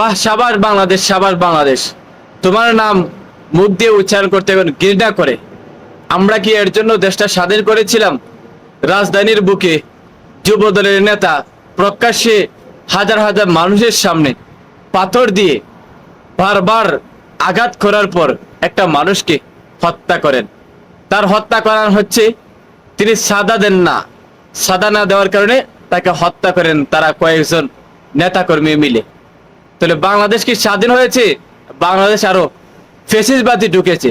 বাহ সাবাস বাংলাদেশ, সাবার বাংলাদেশ। তোমার নাম মুখ দিয়ে উচ্চারণ করতে ঘৃণা করে। আমরা কি এর জন্য দেশটা স্বাধীন করেছিলাম? রাজধানীর বুকে যুব দলের নেতা প্রকাশ্যে হাজার হাজার মানুষের সামনে পাথর দিয়ে বারবার আঘাত করার পর একটা মানুষকে হত্যা করেন। তার হত্যা করা হচ্ছে তিনি সাদা দেন না। সাদা না দেওয়ার কারণে তাকে হত্যা করেন তারা কয়েকজন নেতাকর্মী মিলে। তাহলে বাংলাদেশ কি স্বাধীন হয়েছে? বাংলাদেশ আরও ফেসিসবাদী ঢুকেছে।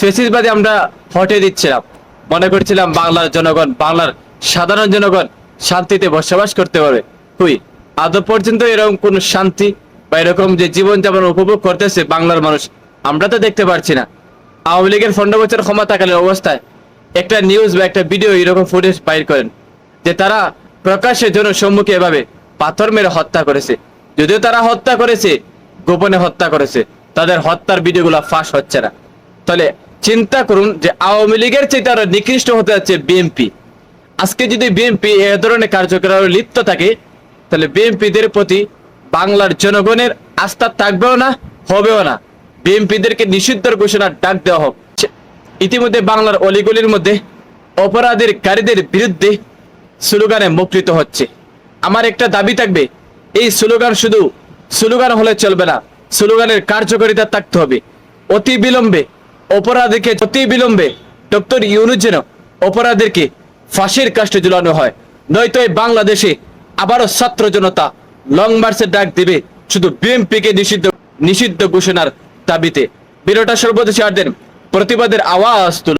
ফেসিসবাদী আমরা হটে দিচ্ছিলাম। মনে করছিলাম বাংলার জনগণ, বাংলার সাধারণ জনগণ শান্তিতে বসবাস করতে পারবে। হুই, আদৌ পর্যন্ত এরকম কোন শান্তি বা এরকম যে জীবনযাপন উপভোগ করতেছে বাংলার মানুষ, আমরা তো দেখতে পারছি না। আওয়ামী লীগের পনেরো বছর ক্ষমতাকালীন অবস্থায় একটা নিউজ বা একটা ভিডিও এরকম ফুটেজ বাইর করেন, যে তারা প্রকাশ্যে জনসম্মুখে এভাবে পাথর মেরে হত্যা করেছে। যদিও তারা হত্যা করেছে, গোপনে হত্যা করেছে, তাদের হত্যার ভিডিওগুলো ফাঁস হচ্ছে না। তাহলে চিন্তা করুন যে আওয়ামী লীগের চেয়ে তারা নিকৃষ্ট হতে যাচ্ছে বিএনপি। আজকে যদি বিএনপি এ ধরনের কার্যকলাপে লিপ্ত থাকে, তাহলে বিএনপিদের প্রতি বাংলার জনগণের আস্থা থাকবেও না, হবেও না। বিএনপিদেরকে নিষিদ্ধের ঘোষণার ডাক দেওয়া হোক। ইতিমধ্যে বাংলার অলিগলির মধ্যে অপরাধের কারীদের বিরুদ্ধে স্লোগানে মুখরিত হচ্ছে। আমার একটা দাবি থাকবে এই স্লোগান শুধু স্লোগান হলে চলবে না, স্লোগানের কার্যকারিতা থাকতে হবে। অতি বিলম্বে অপরাধীকে, অতি বিলম্বে ডক্টর ইউনুস যেন অপরাধীকে ফাঁসির কাষ্টে ঝুলানো হয়, নয়তো এই বাংলাদেশে আবারও ছাত্র জনতা লং মার্চের ডাক দিবে শুধু বিএনপিকে নিষিদ্ধ নিষিদ্ধ ঘোষণার দাবিতে। বিরোটা সর্বদেশে আর দেন, প্রতিবাদের আওয়াজ তুল